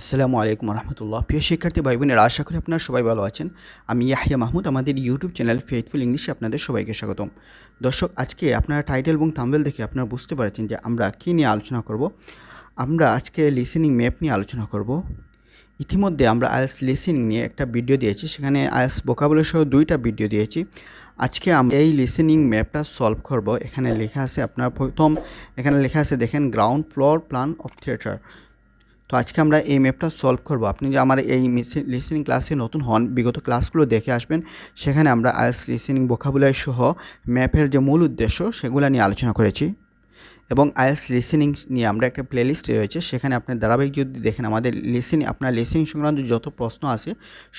আসসালামু আলাইকুম রহমতুল্লাহ প্রিয় শিক্ষার্থী ভাই বোনেরা আশা করি আপনারা সবাই ভালো আছেন। আমি ইয়াহিয়া মাহমুদ, আমাদের ইউটিউব চ্যানেল ফেথফুল ইংলিশে আপনাদের সবাইকে স্বাগতম। দর্শক, আজকে আপনারা টাইটেল এবং থাম্বেল দেখে আপনারা বুঝতে পারছেন যে আমরা কী নিয়ে আলোচনা করব। আমরা আজকে লিসেনিং ম্যাপ নিয়ে আলোচনা করব। ইতিমধ্যে আমরা আইএলস লিসেনিং নিয়ে একটা ভিডিও দিয়েছি, সেখানে আইএলস বোকাবুলার সহ দুইটা ভিডিও দিয়েছি। আজকে আমরা এই লিসেনিং ম্যাপটা সলভ করব। এখানে লেখা আছে, আপনার প্রথম এখানে লেখা আছে, দেখেন, ground floor plan of theatre. তো আজকে আমরা এই ম্যাপটা সলভ করব। আপনি যে আমার এই লিসেনিং ক্লাসে নতুন হন, বিগত ক্লাসগুলো দেখে আসবেন, সেখানে আমরা আইস লিসেনিং বোকাবুলারি সহ ম্যাপের যে মূল উদ্দেশ্য, সেগুলো নিয়ে আলোচনা করেছি। এবং আইএলস লিসেনিং নিয়ে আমরা একটা প্লেলিস্ট রয়েছে সেখানে আপনার ধারাবাহিক যদি দেখেন, আমাদের লিসেনিং আপনার লিসেনিং সংক্রান্ত যত প্রশ্ন আছে,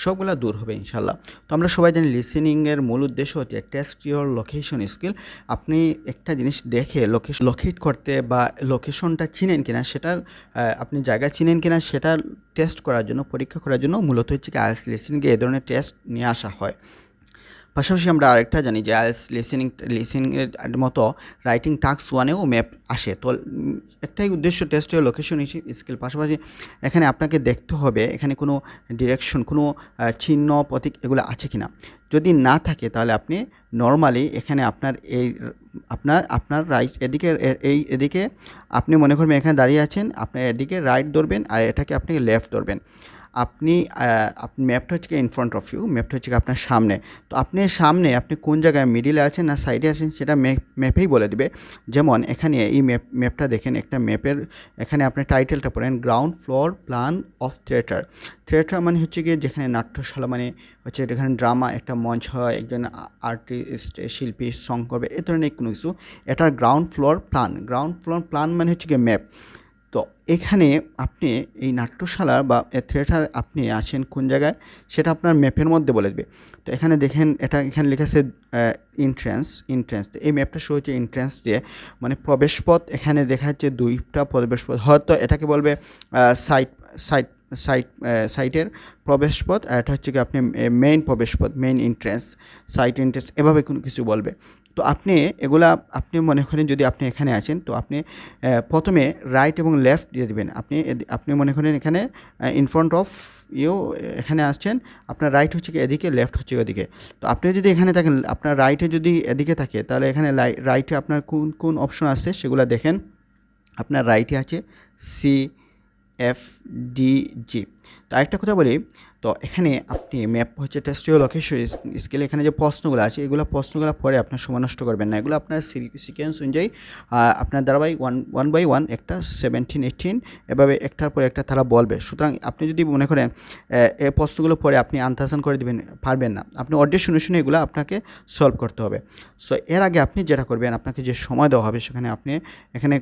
সবগুলো দূর হবে ইনশাল্লাহ তো আমরা সবাই জানি লিসেনিংয়ের মূল উদ্দেশ্য হচ্ছে টেস্ট ইউর লোকেশন স্কিল আপনি একটা জিনিস দেখে লোকেশন লোকেট করতে বা লোকেশনটা চিনেন কিনা, সেটার আপনি জায়গা চিনেন কিনা, সেটা টেস্ট করার জন্য, পরীক্ষা করার জন্য মূলত হচ্ছে কি আইএলস লিসেনিংয়ে এ ধরনের টেস্ট নিয়ে আসা হয়। পাশাপাশি আমরা আরেকটা জানি যে আইএলস লিসেনিং লিসেনিংয়ের মতো রাইটিং টাস্ক ওয়ানেও ম্যাপ আসে। তো একটাই উদ্দেশ্য টেস্টের লোকেশন স্কিল পাশাপাশি এখানে আপনাকে দেখতে হবে এখানে কোনো ডিরেকশন কোনো চিহ্ন, প্রতীক এগুলো আছে কিনা। যদি না থাকে তাহলে আপনি নর্মালি এখানে আপনার এই, আপনার আপনার রাইট এদিকে এই এদিকে আপনি মনে করবেন এখানে দাঁড়িয়ে আছেন, আপনি এদিকে রাইট ধরবেন আর এটাকে আপনি লেফট ধরবেন। আপনি আপনি ম্যাপটা হচ্ছে ইন ফ্রন্ট অফ ইউ ম্যাপটা হচ্ছে আপনার সামনে। তো আপনি সামনে, আপনি কোন জায়গায় মিডিলে আছেন না সাইডে আছেন, সেটা ম্যাপ, ম্যাপেই বলে দিবে। যেমন এখানে এই ম্যাপ, ম্যাপটা দেখেন, একটা ম্যাপের, এখানে আপনি টাইটেলটা পড়েন ground floor plan of theatre theatre মানে হচ্ছে গিয়ে যেখানে নাট্যশালা মানে হচ্ছে যেখানে ড্রামা একটা মঞ্চ হয়, একজন আর্টিস্ট শিল্পী সং করবে, এ ধরনের কোনো কিছু। এটার ground floor plan ground floor plan মানে হচ্ছে গিয়ে ম্যাপ তো এখানে আপনি এই নাট্যশালা বা থিয়েটার আপনি আছেন কোন জায়গায়, সেটা আপনার ম্যাপের মধ্যে বলে দেবে। তো এখানে দেখেন, এটা এখানে লেখা আছে ইন্ট্রেন্স তো এই ম্যাপটা শুরু হচ্ছে ইন্ট্রেন্স দিয়ে মানে প্রবেশপথ এখানে দেখা যাচ্ছে দুইটা প্রবেশপথ। হয়তো এটাকে বলবে সাইট সাইট সাইট সাইটের প্রবেশপথ, আর এটা হচ্ছে কি আপনি মেইন প্রবেশপথ মেইন এন্ট্রেন্স সাইট এন্ট্রেন্স এভাবে কোনো কিছু বলবে। তো আপনি এগুলা, আপনি মনে করেন যদি আপনি এখানে আছেন, তো আপনি প্রথমে রাইট এবং লেফট দিয়ে দেবেন। আপনি আপনি মনে করেন এখানে ইন ফ্রন্ট অফ ইউ এখানে আসছেন, আপনার রাইট হচ্ছে কি এদিকে লেফট হচ্ছে ওদিকে। তো আপনি যদি এখানে থাকেন, আপনার রাইটে যদি এদিকে থাকে, তাহলে এখানে রাইটে আপনার কোন কোন অপশন আছে সেগুলো দেখেন। আপনার রাইটে আছে সি এফ ডি জি তো আরেকটা কথা বলি, তো এখানে আপনি ম্যাপ হচ্ছে টেস্টিও লোকেশন স্কেল এখানে যে প্রশ্নগুলো আছে, এগুলো প্রশ্নগুলো পরে আপনার সময় নষ্ট করবেন না। এগুলো আপনার সিকোয়েন্স অনুযায়ী আপনার ধারাবাহিক ওয়ান ওয়ান বাই ওয়ান একটা সেভেন্টিন এইটিন এভাবে একটার পর একটা তারা বলবে। সুতরাং আপনি যদি মনে করেন এই প্রশ্নগুলো পরে আপনি আনতাসান করে দিবেন, পারবেন না। আপনি অর্ডার শুনে শুনে এগুলো আপনাকে সলভ করতে হবে। সো এর আগে আপনি যেটা করবেন, আপনাকে যে সময় দেওয়া হবে সেখানে আপনি, এখানে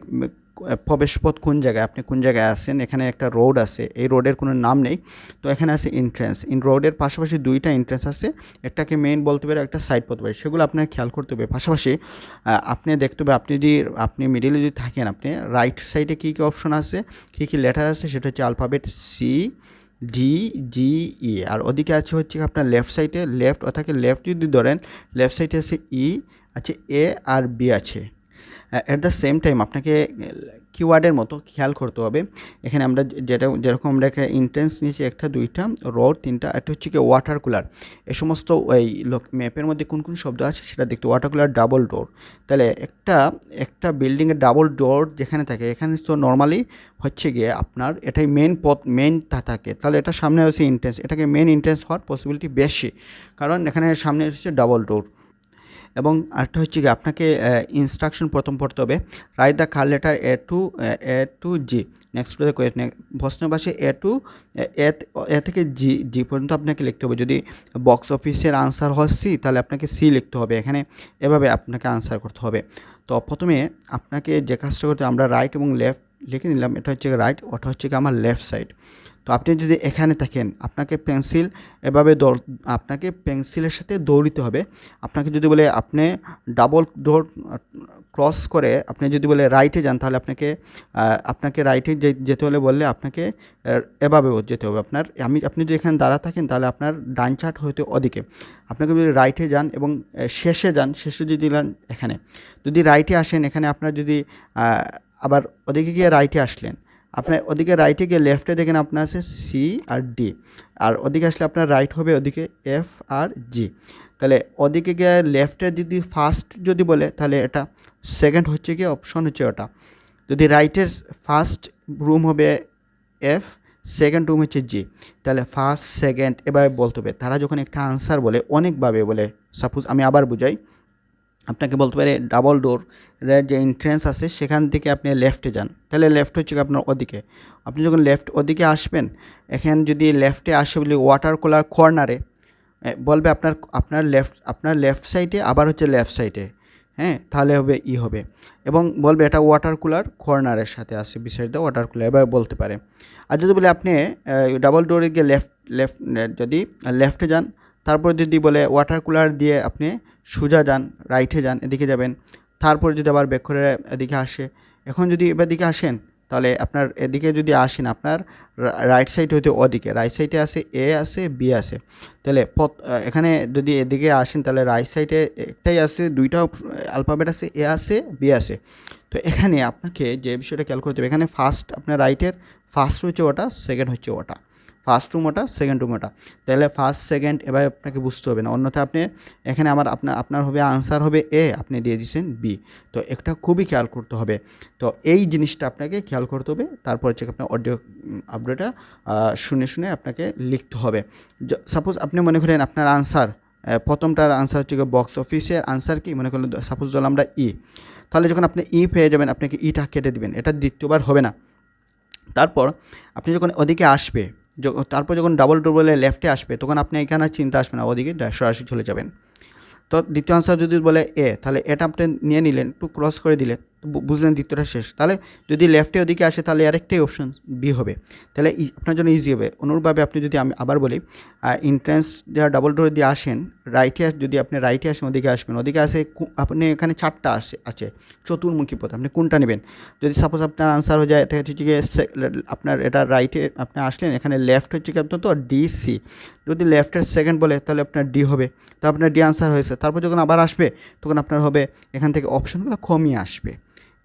প্রবেশপথ কোন জায়গায়? আপনি কোন জায়গায় আছেন? এখানে একটা রোড আছে। এই রোডের কোনো নাম নেই। তো এখানে আছে এন্ট্রেন্স ইন রোডের পাশাপাশি দুইটা এন্ট্রেন্স আছে। একটাকে মেইন বলতে পারে, একটা সাইড বলতে পারে। সেগুলো আপনাকে খেয়াল করতে হবে। পাশাপাশি আপনি দেখতে হবে, আপনি যদি, আপনি মিডিলে যদি থাকেন, আপনি রাইট সাইডে কী কী অপশন আছে, কী কী লেটার আছে, সেটা হচ্ছে alphabet C D G E আর ওদিকে আছে হচ্ছে আপনার লেফট সাইডে লেফট অর্থাৎ লেফট যদি ধরেন লেফট সাইডে আছে ই আছে এ আর বি আছে। অ্যাট দ্য সেম টাইম আপনাকে কিওয়ার্ডের মতো খেয়াল করতে হবে। এখানে আমরা যেটা, যেরকম আমরা এখানে ইন্টেন্স নিয়েছি, একটা, দুইটা রোড তিনটা, একটা হচ্ছে কি ওয়াটার কুলার এ সমস্ত এই ম্যাপের মধ্যে কোন কোন শব্দ আছে সেটা দেখতে ওয়াটার কুলার ডাবল ডোর তাহলে একটা একটা বিল্ডিংয়ের ডাবল ডোর যেখানে থাকে, এখানে তো নর্মালি হচ্ছে গিয়ে আপনার এটাই মেন পথ মেনটা থাকে। তাহলে এটা সামনে হচ্ছে ইন্টেন্স এটাকে মেন ইন্টেন্স হওয়ার পসিবিলিটি বেশি। কারণ এখানে সামনে হচ্ছে ডাবল ডোর এবং আরেকটা হচ্ছে কি আপনাকে ইনস্ট্রাকশন প্রথম পড়তে হবে। Write the correct letter A to A to G next প্রশ্নের বাসে এ টু এ থেকে জি জি পর্যন্ত আপনাকে লিখতে হবে। যদি বক্স অফিসের আনসার হয় সি তাহলে আপনাকে সি লিখতে হবে। এখানে এভাবে আপনাকে আনসার করতে হবে। তো প্রথমে আপনাকে যে কাজটা করতে আমরা রাইট এবং লেফট লিখে নিলাম। এটা হচ্ছে রাইট ওটা হচ্ছে আমার লেফট সাইড তো আপনি যদি এখানে থাকেন, আপনাকে পেন্সিল এভাবে দৌড় আপনাকে পেন্সিলের সাথে দৌড়িতে হবে। আপনাকে যদি বলে আপনি ডাবল দৌড় ক্রস করে আপনি যদি বলে রাইটে যান, তাহলে আপনাকে আপনাকে রাইটে যেতে হলে বললে আপনাকে এভাবে যেতে হবে। আপনার, আমি, আপনি যদি এখানে দাঁড়া থাকেন, তাহলে আপনার ডান চার্ট হইতে ওদিকে। আপনাকে যদি রাইটে যান এবং শেষে যান, শেষে যদি যান এখানে। যদি রাইটে আসেন, এখানে আপনার যদি আবার ওদিকে গিয়ে রাইটে আসলেন আপনার ওদিকে রাইটে গিয়ে লেফটে দেখেন আপনার আছে সি আর ডি আর ওদিকে আসলে আপনার রাইট হবে ওদিকে এফ আর জি তাহলে ওদিকে গিয়ে লেফটে যদি ফার্স্ট যদি বলে, তাহলে এটা সেকেন্ড হচ্ছে কি অপশন হচ্ছে ওটা। যদি রাইটের ফার্স্ট রুম হবে এফ সেকেন্ড রুম হচ্ছে জি তাহলে ফার্স্ট সেকেন্ড এভাবে বলতে হবে। তারা যখন একটা আনসার বলে, অনেকভাবে বলে সাপোজ আমি আবার বুঝাই। আপনাকে বলতে পারে ডাবল ডোর যে এন্ট্রেন্স আছে, সেখান থেকে আপনি লেফটে যান। তাহলে লেফট হচ্ছে আপনার ওদিকে। আপনি যখন লেফট ওদিকে আসবেন, এখানে যদি লেফটে আসে বলি ওয়াটার কুলার কর্নারে বলবে আপনার আপনার লেফট আপনার লেফট সাইডে আবার হচ্ছে লেফট সাইডে হ্যাঁ তাহলে হবে, ই হবে। এবং বলবে এটা ওয়াটার কুলার কর্নারের সাথে আছে দ্য ওয়াটার কুলার এভাবে বলতে পারে। আর যদি বলে আপনি ডাবল ডোরে গিয়ে লেফট লেফট যদি লেফটে যান তারপর যদি বলে ওয়াটার কুলার দিয়ে আপনি সোজা যান রাইটে যান, এদিকে যাবেন, তারপর যদি আবার ব্যাক করে এদিকে আসে, এখন যদি এবার দিকে আসেন, তাহলে আপনার এদিকে যদি আসেন আপনার রাইট সাইড হইতে ওদিকে রাইট সাইডে আছে এ আছে বি আছে, তাহলে পথ এখানে যদি এদিকে আসেন, তাহলে রাইট সাইডে একটাই আছে, দুইটা অ্যালফাবেট আছে এ আছে বি আছে, তো এখানে আপনাকে যে বিষয়টা খেয়াল করতে হবে, এখানে ফার্স্ট আপনার রাইটের ফার্স্ট হচ্ছে ওটা সেকেন্ড হচ্ছে ওটা ফার্স্ট রুম ওটা সেকেন্ড রুম ওটা তাহলে ফার্স্ট সেকেন্ড এভাবে আপনাকে বুঝতে হবে না। অন্যথা আপনি এখানে আমার আপনার আপনার হবে আনসার হবে এ আপনি দিয়ে দিচ্ছেন বি তো একটা খুবই খেয়াল করতে হবে। তো এই জিনিসটা আপনাকে খেয়াল করতে হবে। তারপর হচ্ছে আপনার অডিও আপডেটটা শুনে শুনে আপনাকে লিখতে হবে। সাপোজ আপনি মনে করেন আপনার আনসার প্রথমটার আনসার হচ্ছে বক্স অফিসের আনসার কি? মনে করলেন সাপোজ ধরলাম আমরা ই তাহলে যখন আপনি ই পেয়ে যাবেন, আপনাকে ইটা কেটে দিবেন। এটা দ্বিতীয়বার হবে না। তারপর আপনি যখন ওদিকে আসবে তারপর যখন ডাবল ডুবলে লেফটে আসবে, তখন আপনি এখানে চিন্তা আসবে না, ওদিকে সরাসরি চলে যাবেন। তো দ্বিতীয় আনসার যদি বলে এ তাহলে এটা আপনি নিয়ে নিলেন, একটু ক্রস করে দিলেন। বুঝলেন দ্বিতীয়টা শেষ। তাহলে যদি লেফটে ওদিকে আসে, তাহলে আরেকটাই অপশন বি হবে। তাহলে আপনার জন্য ইজি হবে। অনুরূপভাবে আপনি যদি আমি আবার বলি ইন্ট্রেন্স যারা ডাবল ডোর দিয়ে আসেন রাইটে যদি আপনি রাইটে আসেন, ওদিকে আসবেন। ওদিকে আসে আপনি এখানে চারটা আসে, আছে। চতুর্মুখী পথ, আপনি কোনটা নেবেন? যদি সাপোজ আপনার আনসার হয়ে যায়, এটা হচ্ছে গিয়ে আপনার এটা রাইটে আপনি আসলেন, এখানে লেফট হচ্ছে কি আপনার তো ডি সি যদি লেফটের সেকেন্ড বলে, তাহলে আপনার ডি হবে। তো আপনার ডি আনসার হয়েছে। তারপর যখন আবার আসবে, তখন আপনার হবে, এখান থেকে অপশনগুলো কমই আসবে।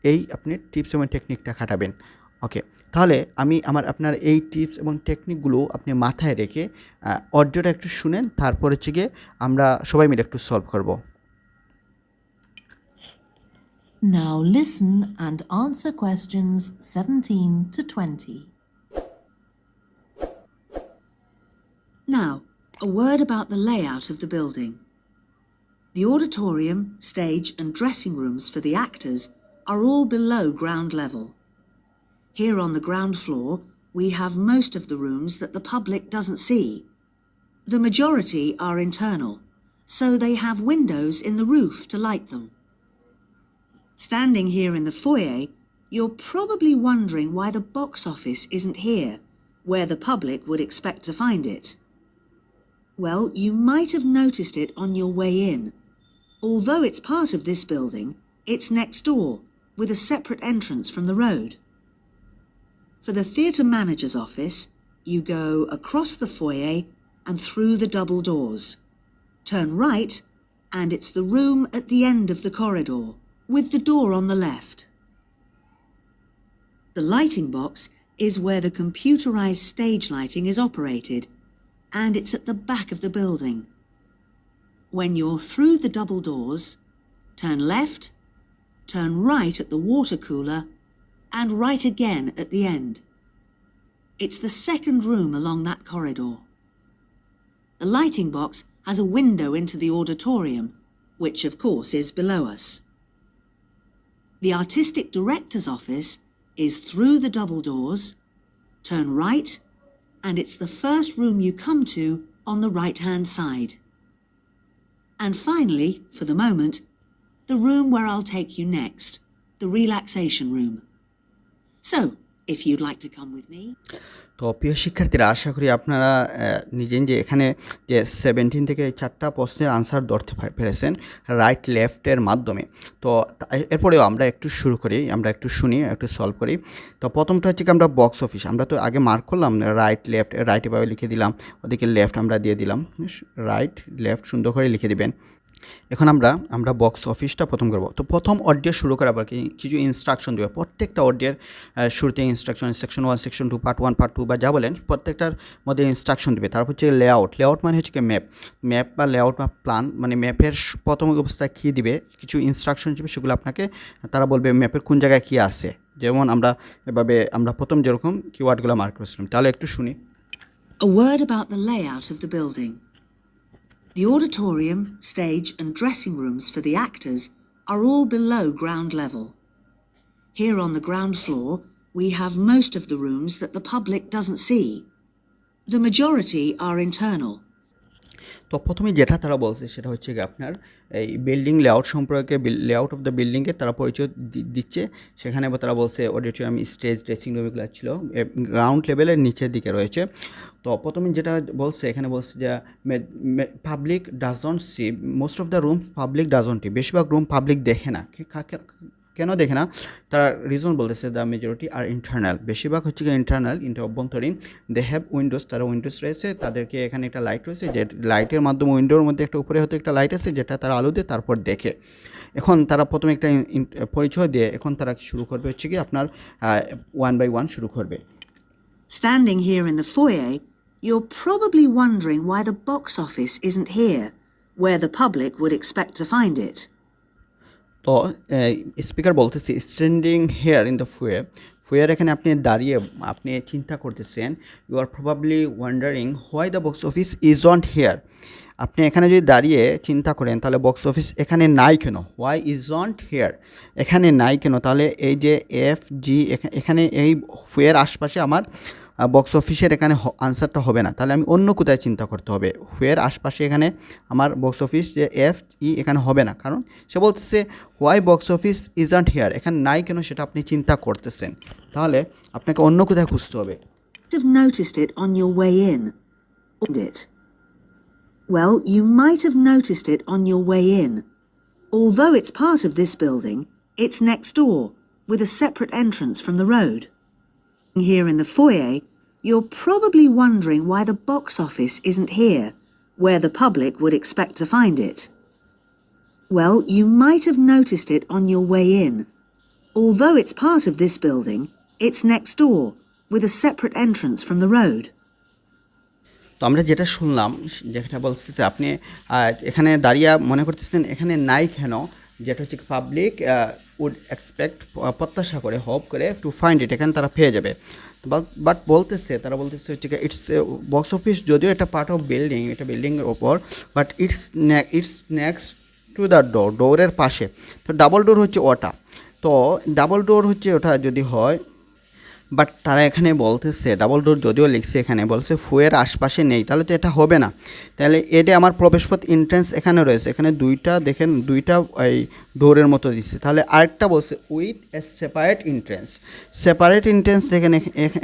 এই আপনি টিপস এবং টেকনিকটা খাটাবেন ওকে তাহলে আমি আমার আপনার এই টিপস এবং টেকনিকগুলো আপনি মাথায় রেখে অডিওটা একটু শুনেন তারপর হচ্ছে গিয়ে আমরা সবাই মিলে একটু সলভ করব Now listen and answer questions 17 to 20. Now, a word about the layout of the building. The auditorium, stage, and dressing rooms for the actors are all below ground level. Here on the ground floor, we have most of the rooms that the public doesn't see. The majority are internal, so they have windows in the roof to light them. Standing here in the foyer, you're probably wondering why the box office isn't here, where the public would expect to find it. Well, you might have noticed it on your way in. Although it's part of this building, it's next door, with a separate entrance from the road. For the theatre manager's office, you go across the foyer and through the double doors. Turn right, and it's the room at the end of the corridor, with the door on the left. The lighting box is where the computerized stage lighting is operated, and it's at the back of the building. When you're through the double doors, turn left, turn right at the water cooler, and right again at the end. It's the second room along that corridor. The lighting box has a window into the auditorium, which of course is below us. The artistic director's office is through the double doors, turn right, and it's the first room you come to on the right hand side. And finally, for the moment, the room where I'll take you next, the relaxation room. So, if you'd like to come with me. তো প্রিয় শিক্ষার্থীরা আশা করি আপনারা নিজে যে এখানে যে seventeen থেকে চারটা প্রশ্নের আনসার ধরতে পেরেছেন রাইট লেফটের মাধ্যমে তো এরপরেও আমরা একটু শুরু করি আমরা একটু শুনি একটু সলভ করি তো প্রথমটা হচ্ছে কি আমরা বক্স অফিস আমরা তো আগে মার্ক করলাম রাইট লেফট রাইট এভাবে লিখে দিলাম ওদিকে লেফট আমরা দিয়ে দিলাম রাইট লেফট সুন্দর করে লিখে দিবেন এখন আমরা আমরা বক্স অফিসটা প্রথম করব। তো প্রথম অডিও শুরু করার পর কিছু ইনস্ট্রাকশন দেবে। প্রত্যেকটা অডিওর শুরুতে instruction section one section two part one part two বা যা বলেন, প্রত্যেকটার মধ্যে ইনস্ট্রাকশন দেবে। তারপর হচ্ছে লেআউট লেআউট মানে হচ্ছে কি ম্যাপ ম্যাপ বা লেআউট বা প্ল্যান মানে ম্যাপের প্রথম অবস্থায় কী দিবে, কিছু ইনস্ট্রাকশন দেবে, সেগুলো আপনাকে, তারা বলবে ম্যাপের কোন জায়গায় কী আছে। যেমন আমরা এভাবে, আমরা প্রথম যেরকম কিওয়ার্ডগুলো মার্ক করেছিলাম। তাহলে একটু শুনি। A word about the layout of the building. The auditorium, stage, and dressing rooms for the actors are all below ground level. Here on the ground floor, we have most of the rooms that the public doesn't see. The majority are internal. তো প্রথমে যেটা তারা বলছে সেটা হচ্ছে কি আপনার এই বিল্ডিং লেআউট সম্পর্কে লেআউট অফ দ্য বিল্ডিংয়ে তারা পরিচয় দিচ্ছে। সেখানে তারা বলছে অডিটোরিয়াম স্টেজ ড্রেসিং রুম এগুলো ছিল। গ্রাউন্ড লেভেলের নিচের দিকে রয়েছে। তো প্রথমে যেটা বলছে, এখানে বলছে যে public doesn't see most of the room public doesn't বেশিরভাগ রুম পাবলিক দেখে না। কেন দেখে না? তারা রিজন বলতেছে দ্য মেজরিটি আর ইন্টারনাল বেশিরভাগ হচ্ছে কি ইন্টারনাল ইন্টার অভ্যন্তরীণ। দে হ্যাভ উইন্ডোজ তারা উইন্ডোজ রয়েছে। তাদেরকে এখানে একটা লাইট রয়েছে যে লাইটের মাধ্যমে উইন্ডোর মধ্যে একটা উপরে হয়তো একটা লাইট আছে যেটা তারা আলো দিয়ে তারপর দেখে। এখন তারা প্রথমে একটা পরিচয় দিয়ে এখন তারা শুরু করবে হচ্ছে কি আপনার ওয়ান বাই ওয়ান শুরু করবে। Standing here in the foyer, you're probably wondering why the box office isn't here, where the public would expect to find it. তো স্পিকার বলতেছি standing here in the foyer foyer এখানে আপনি দাঁড়িয়ে, আপনি চিন্তা করতেছেন you are probably wondering why the box office is aren't here আপনি এখানে যদি দাঁড়িয়ে চিন্তা করেন, তাহলে বক্স অফিস এখানে নাই কেন? হোয়াই ইজ অন্ট হেয়ার এখানে নাই কেন? তাহলে এই যে এফ জি এখানে এই ফুয়ের আশপাশে আমার বক্স অফিসের এখানে আনসারটা হবে না। তাহলে আমি অন্য কোথায় চিন্তা করতে হবে? হুয়ের আশপাশে এখানে আমার বক্স অফিস যে এফ ই e এখানে হবে না। কারণ সে বলতেছে why box office is aren't here এখানে নাই কেন সেটা আপনি চিন্তা করতেছেন? তাহলে আপনাকে অন্য কোথায় খুঁজতে হবে? Well, you might have noticed it on your way in. Although it's part of this building, it's next door, with a separate entrance from the road. Here in the foyer, you're probably wondering why the box office isn't here, where the public would expect to find it. Well, you might have noticed it on your way in. Although it's part of this building, it's next door, with a separate entrance from the road. তো আমরা যেটা শুনলাম যেটা বলছে যে আপনি এখানে দাঁড়িয়ে মনে করতেছেন এখানে নাই কেন যেটা হচ্ছে পাবলিক উড এক্সপেক্ট প্রত্যাশা করে হোপ করে টু ফাইন্ড ইট এখানে তারা পেয়ে যাবে বাট বলতেছে, তারা বলতেছে হচ্ছে ইটস বক্স অফিস যদিও এটা পার্ট অফ বিল্ডিং এটা বিল্ডিংয়ের ওপর but it's it's next to the door ডোরের পাশে। তো ডাবল ডোর হচ্ছে ওটা। তো ডাবল ডোর হচ্ছে ওটা যদি হয় বাট তারা এখানে বলতেছে ডাবল ডোর যদিও লিখছে এখানে, বলছে ফুয়ের আশপাশে নেই, তাহলে তো এটা হবে না। তাহলে এটা আমার প্রবেশপথ এন্ট্রেন্স এখানে রয়েছে, এখানে দুইটা দেখেন, দুইটা এই ডোরের মতো দিচ্ছে। তাহলে আরেকটা বলছে with a separate entrance separate entrance এখানে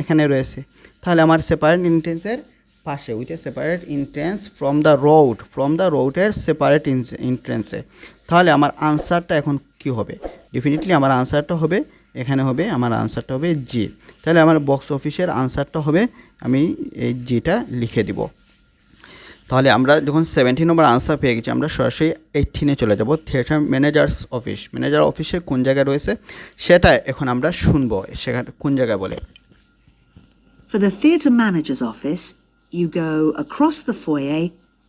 এখানে রয়েছে। তাহলে আমার সেপারেট এন্ট্রেন্সের পাশে with a separate entrance from the road from the রোডের সেপারেট এন্ট্রেন্সে তাহলে আমার আনসারটা এখন কি হবে? ডেফিনেটলি আমার আনসারটা হবে এখানে হবে আমার আনসারটা হবে জি তাহলে আমার বক্স অফিসের আনসারটা হবে আমি এই জিটা লিখে দিব। তাহলে আমরা যখন সেভেন্টিন নম্বর আনসার পেয়ে গেছি আমরা সরাসরি এইটিনে চলে যাব থিয়েটার ম্যানেজার্স অফিস ম্যানেজার অফিসের কোন জায়গায় রয়েছে সেটা এখন আমরা শুনব সেখানে কোন জায়গায় বলে। For the theatre manager's office, you go across the foyer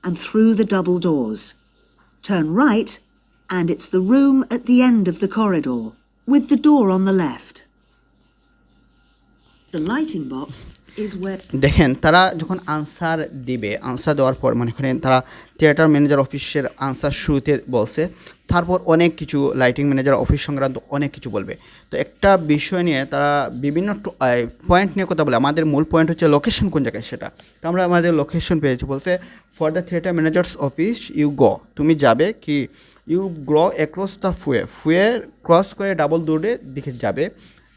and through the double doors. Turn right, and it's the room at the end of the corridor, with the door on the left. The lighting box দেখেন, তারা যখন answer দিবে answer দেওয়ার পর মনে করেন তারা theatre manager অফিসের আনসার শুরুতে বলছে, তারপর অনেক কিছু লাইটিং ম্যানেজার অফিস সংক্রান্ত অনেক কিছু বলবে। তো একটা বিষয় নিয়ে তারা বিভিন্ন পয়েন্ট নিয়ে কথা বলে। আমাদের মূল পয়েন্ট হচ্ছে লোকেশন কোন জায়গায় সেটা। তো আমরা আমাদের লোকেশন পেয়েছি বলছে for the theatre manager's office you গ তুমি যাবে কি you গ্র across the foyer foyer cross করে ডাবল দৌড়ে দিকে যাবে।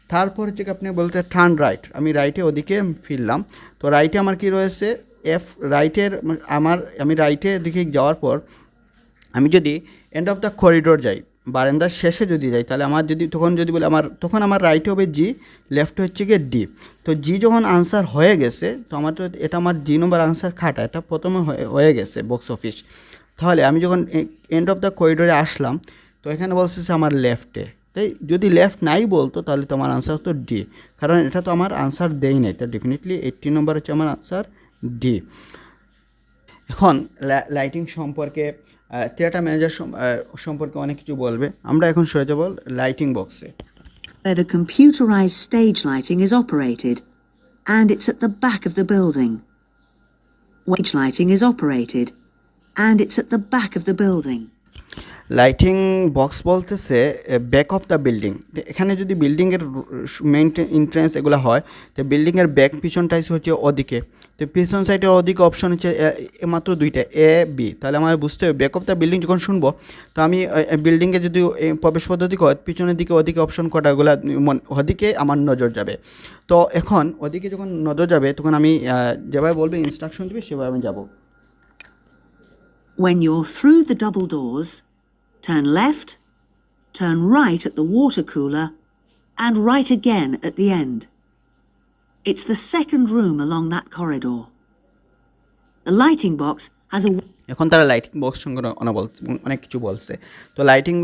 তারপর হচ্ছে আপনি বলতে টার্ন রাইট, আমি রাইটে ওদিকে ফিরলাম। তো রাইটে আমার কি রয়েছে? এফ রাইটের, আমার, আমি রাইটে দিকে যাওয়ার পর আমি যদি এন্ড অফ দ্য করিডোর যাই বারান্দার শেষে যদি যাই, তাহলে আমার যদি, তখন যদি বলে আমার, তখন আমার রাইট হবে জি লেফট হচ্ছে গিয়ে ডি তো জি যখন আনসার হয়ে গেছে, তো আমার তো এটা আমার জি নম্বর আনসার খাটা, এটা প্রথমে হয়ে- গেছে বক্স অফিস তাহলে আমি যখন এন্ড অফ দ্য করিডোরে আসলাম, তো এখানে বলছে আমার লেফটে তাই যদি লেফট নাই বলতো, তাহলে তো আমার আনসার হতো ডি কারণ এটা তো আমার আনসার দেই নাই, তো ডেফিনেটলি এইটটি নম্বর হচ্ছে আমার আনসার ডি এখন লাইটিং সম্পর্কে থিয়েটার ম্যানেজার সম্পর্কে অনেক কিছু বলবে আমরা এখন সরে যাব লাইটিং বক্সে where the computerized stage lighting is operated, and it's at the back of the building. Stage lighting is operated, and it's at the back of the building. Lighting box বলতেছে ব্যাক অফ দ্য বিল্ডিং এখানে যদি বিল্ডিংয়ের main entrance এগুলো হয় তো বিল্ডিংয়ের back পিছনটাই হচ্ছে ওদিকে তো পিছন সাইডের অধিক অপশন হচ্ছে মাত্র দুইটা এ বি। তাহলে আমার বুঝতে হবে ব্যাক অফ দ্য বিল্ডিং যখন শুনব তো আমি বিল্ডিংয়ে যদি প্রবেশ পদ্ধতি হয় পিছনের দিকে ওদিকে অপশন কটাগুলো ওদিকে আমার নজর যাবে। তো এখন ওদিকে যখন নজর যাবে তখন আমি যেভাবে বলবে ইনস্ট্রাকশন দেবে সেভাবে আমি যাব। When you're through the double doors, turn left, turn right at the water cooler, and right again at the end. It's the second room along that corridor. The lighting box has a এখন তারা lighting box সঙ্গে অনেক বলছে, অনেক কিছু বলছে। তো lighting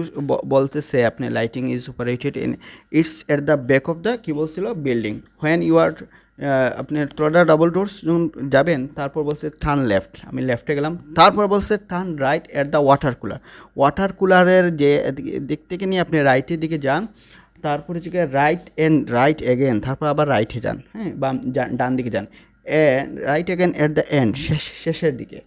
বলতেছে আপনি lighting is operated in it's at the back of the কী বলছিল? বিল্ডিং হোয়েন ইউ আর আপনি ট্রডার ডাবল ডোরস যখন যাবেন, তারপর বলছে টার্ন লেফট আমি লেফটে গেলাম, তারপর বলছে turn right at the water cooler water কুলারের যে দিক থেকে নিয়ে আপনি রাইটের দিকে যান তারপর হচ্ছে রাইট অ্যান্ড রাইট এগেন তারপর আবার রাইটে যান হ্যাঁ যান- ডান দিকে যান। Right again at the end শেষ, শেষের দিকে।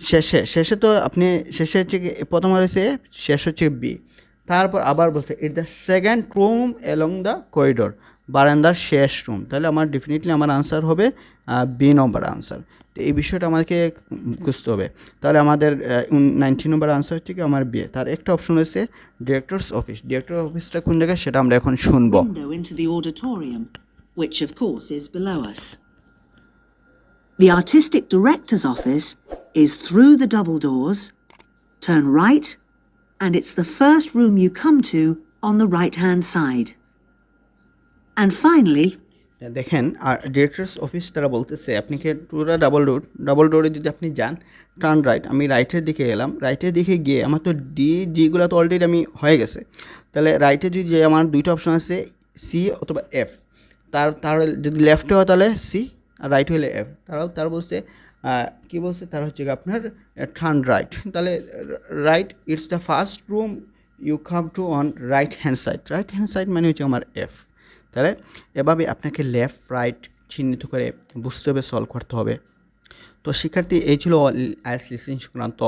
শেষে শেষে তো আপনি, শেষে হচ্ছে প্রথম রয়েছে শেষ হচ্ছে বি তারপর আবার বলছে it the second room along the corridor বারান্দার শেষ রুম তাহলে আমার ডেফিনেটলি আমার আনসার হবে বি নম্বর আনসার তো এই বিষয়টা আমাকে বুঝতে হবে তাহলে আমাদের নাইনটি নম্বর আনসার হচ্ছে কি আমার বিয়ে তার একটা অপশন রয়েছে ডিরেক্টরস অফিস ডিরেক্টর অফিসটা কোন জায়গায় সেটা আমরা এখন শুনব which of course is below us. The artistic director's office is through the double doors. Turn right, and it's the first room you come to on the right hand side. And finally, তা দেখেন আর directors office তারা বলতেছে আপনি কি পুরো double door double ডোরে যদি আপনি যান টার্ন রাইট আমি রাইটের দিকে গেলাম রাইটের দিকে গিয়ে আমার তো ডি জিগুলো তো অলরেডি আমি হয়ে গেছে। তাহলে রাইটে যদি আমার দুইটা অপশন আছে সি অথবা এফ তার তার যদি লেফটে হয় তাহলে সি আর রাইট হলে এফ তারাও তারা বলছে কি বলছে তারা হচ্ছে আপনার টার্ন রাইট তাহলে right it's the first room you come to on right hand side right hand side মানে হচ্ছে আমার এফ তাহলে এভাবে আপনাকে লেফট রাইট চিহ্নিত করে বুঝতে হবে সলভ করতে হবে। তো শিক্ষার্থী এই ছিল আইএস লিসিং সংক্রান্ত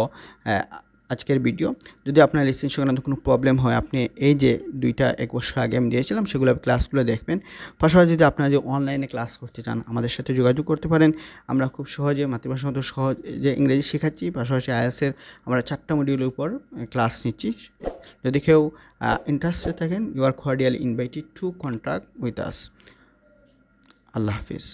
আজকের ভিডিও যদি আপনার লিসেন সংক্রান্ত কোনো প্রবলেম হয়, আপনি এই যে দুইটা এক বছর আগে আমি দিয়েছিলাম, সেগুলো ক্লাসগুলো দেখবেন। পাশাপাশি যদি আপনারা যে অনলাইনে ক্লাস করতে চান, আমাদের সাথে যোগাযোগ করতে পারেন। আমরা খুব সহজে, মাতৃভাষার মতো সহজে ইংরেজি শেখাচ্ছি, পাশাপাশি আইএসের আমরা চারটা মডিউলের উপর ক্লাস নিচ্ছি। যদি কেউ ইন্টারেস্টেড থাকেন you are cordial invited to contact with us Allah Hafiz.